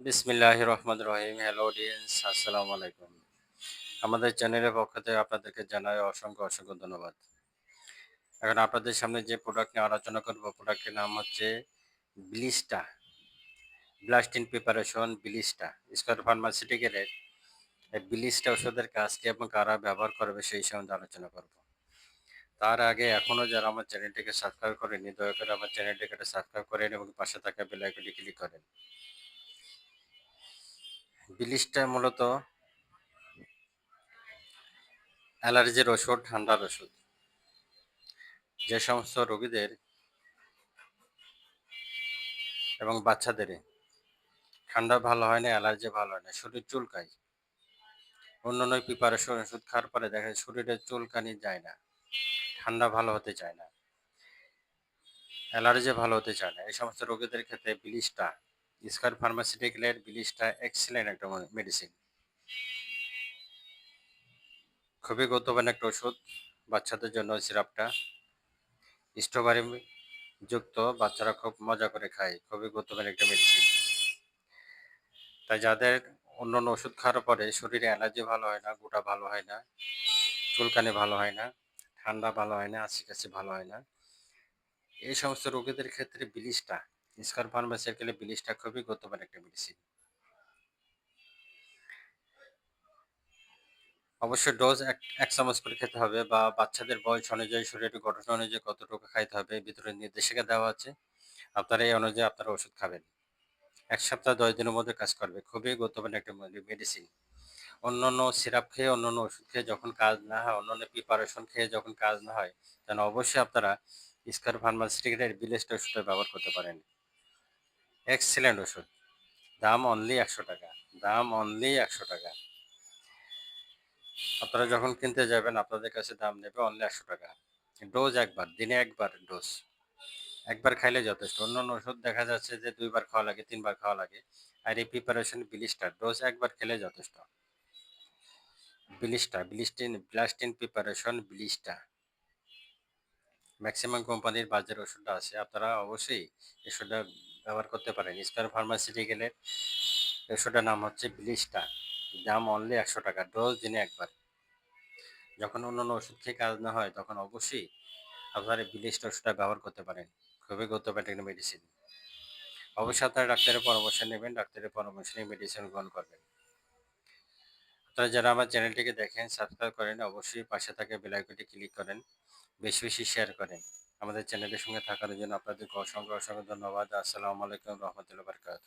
বিসমিল্লাহ রহমান রহিম। Hello audience আসসালামু আলাইকুম। আমাদের চ্যানেলের পক্ষ থেকে আপনাদেরকে জানাই অসংখ্য অসংখ্য ধন্যবাদ। এখন আপনাদের সামনে যে প্রোডাক্ট নিয়ে আলোচনা করব প্রোডাক্টের নাম হচ্ছে ব্লিস্টা ব্লাস্টিন প্রিপারেশন ব্লিস্টা স্কোয়ার ফার্মাসিউটিক্যালের এই ব্লিস্টা ওষুধের কাজকে এবং কারা ব্যবহার করবে সেই সম্বন্ধে আলোচনা করব। তার আগে এখনও যারা আমার চ্যানেলটিকে সাবস্ক্রাইব করেনি দয়া করে আমার চ্যানেলটিকে সাবস্ক্রাইব করেন এবং পাশে থাকা বেল আইকনটি ক্লিক করেন। বিলিশটা মূলত অ্যালার্জির ওষুধ, ঠান্ডার ওষুধ। যে সমস্ত রোগীদের এবং বাচ্চাদের ঠান্ডা ভালো হয় না অ্যালার্জি ভালো হয় না শরীর চুলকায়। অন্য অন্য প্রিপারেশন ওষুধ খাওয়ার পরে দেখা যায় শরীরে চুলকানি যায় না, ঠান্ডা ভালো হতে চায় না, অ্যালার্জি ভালো হতে চায় না। এই সমস্ত রোগীদের ক্ষেত্রে বিলিশটা স্কয়ার ফার্মাসিউটিক্যালের বিলিশটা এক্সেলেন্ট একটা মেডিসিন খুবই গুরুত্বপূর্ণ একটা ওষুধ বাচ্চাদের জন্য সিরাপটা স্ট্রবেরি যুক্ত বাচ্চারা খুব মজা করে খায়, খুবই গুরুত্বপূর্ণ একটা মেডিসিন তাই যাদের অন্য অন্য ওষুধ খাওয়ার পরে শরীরে অ্যালার্জি ভালো হয় না, গোটা ভালো হয় না, চুলকানি ভালো হয় না, ঠান্ডা ভালো হয় না আশি কাশি ভালো হয় না, এই সমস্ত রোগীদের ক্ষেত্রে বিলিশটা স্কার ফার্মাসির গেলে বিলিশটা খুবই গুরুত্বপূর্ণ একটা মেডিসিন অবশ্যই ডোজ এক চামচ করে খেতে হবে বা বাচ্চাদের বয়স অনুযায়ী, শরীরের গঠন অনুযায়ী কতটুকু খাইতে হবে ভিতরে নির্দেশিকা দেওয়া আছে। আপনারা এই অনুযায়ী আপনারা ওষুধ খাবেন। এক সপ্তাহ দশ দিনের মধ্যে কাজ করবে। খুবই গুরুত্বপূর্ণ একটা মেডিসিন অন্য অন্য সিরাপ খেয়ে অন্য অন্য ওষুধ খেয়ে যখন কাজ না হয় অন্য অন্য প্রিপারেশন খেয়ে যখন কাজ না হয়, তাহলে অবশ্যই আপনারা স্কার ফার্মাসিউটিক্যালের বিলেস্ট ওষুধটা ব্যবহার করতে পারেন। এক্সিলেন্ট ওষুধ। দাম অনলি একশো টাকা। দাম অনলি একশো টাকা। আপনারা যখন কিনতে যাবেন, আপনাদের কাছে দাম নেবে অনলি একশো টাকা। ডোজ একবার, দিনে একবার ডোজ। একবার খাইলে যথেষ্ট। অন্য অন্য ওষুধ দেখা যাচ্ছে যে দুইবার খাওয়া লাগে, তিনবার খাওয়া লাগে। আর এই প্রিপারেশন বিলিস্টার ডোজ একবার খেলে যথেষ্ট। বিলিস্টা বিলিস্টিন ব্লাস্টিন প্রিপারেশন বিলিস্টা ম্যাক্সিমাম কোম্পানির বাজার ওষুধটা আছে। আপনারা অবশ্যই ওষুধটা ব্যবহার করতে পারেন। স্কয়ার ফার্মাসিউটিক্যালের ওষুধটার নাম হচ্ছে বিলিস্টা দাম অনলি একশো টাকা ডোজ দিনে একবার। যখন অন্য অন্য ওষুধ খেয়ে কাজ না হয়, তখন অবশ্যই আপনারা বিলিস্ট ওষুধটা ব্যবহার করতে পারেন। খুবই গুরুত্বপূর্ণ একটা মেডিসিন অবশ্যই আপনারা ডাক্তারের পরামর্শ নেবেন, ডাক্তারের পরামর্শ নিয়ে মেডিসিন গ্রহণ করবেন। আপনারা যারা আমার চ্যানেলটিকে দেখেন সাবস্ক্রাইব করেন, অবশ্যই পাশে থাকে বেলাইকনটি ক্লিক করেন। বেশি বেশি শেয়ার করেন। আমাদের চ্যানেলের সঙ্গে থাকার জন্য আপনাদেরকে অসংখ্য অসংখ্য ধন্যবাদ। আসসালামু আলাইকুম রহমতুল্লাহ বরকাত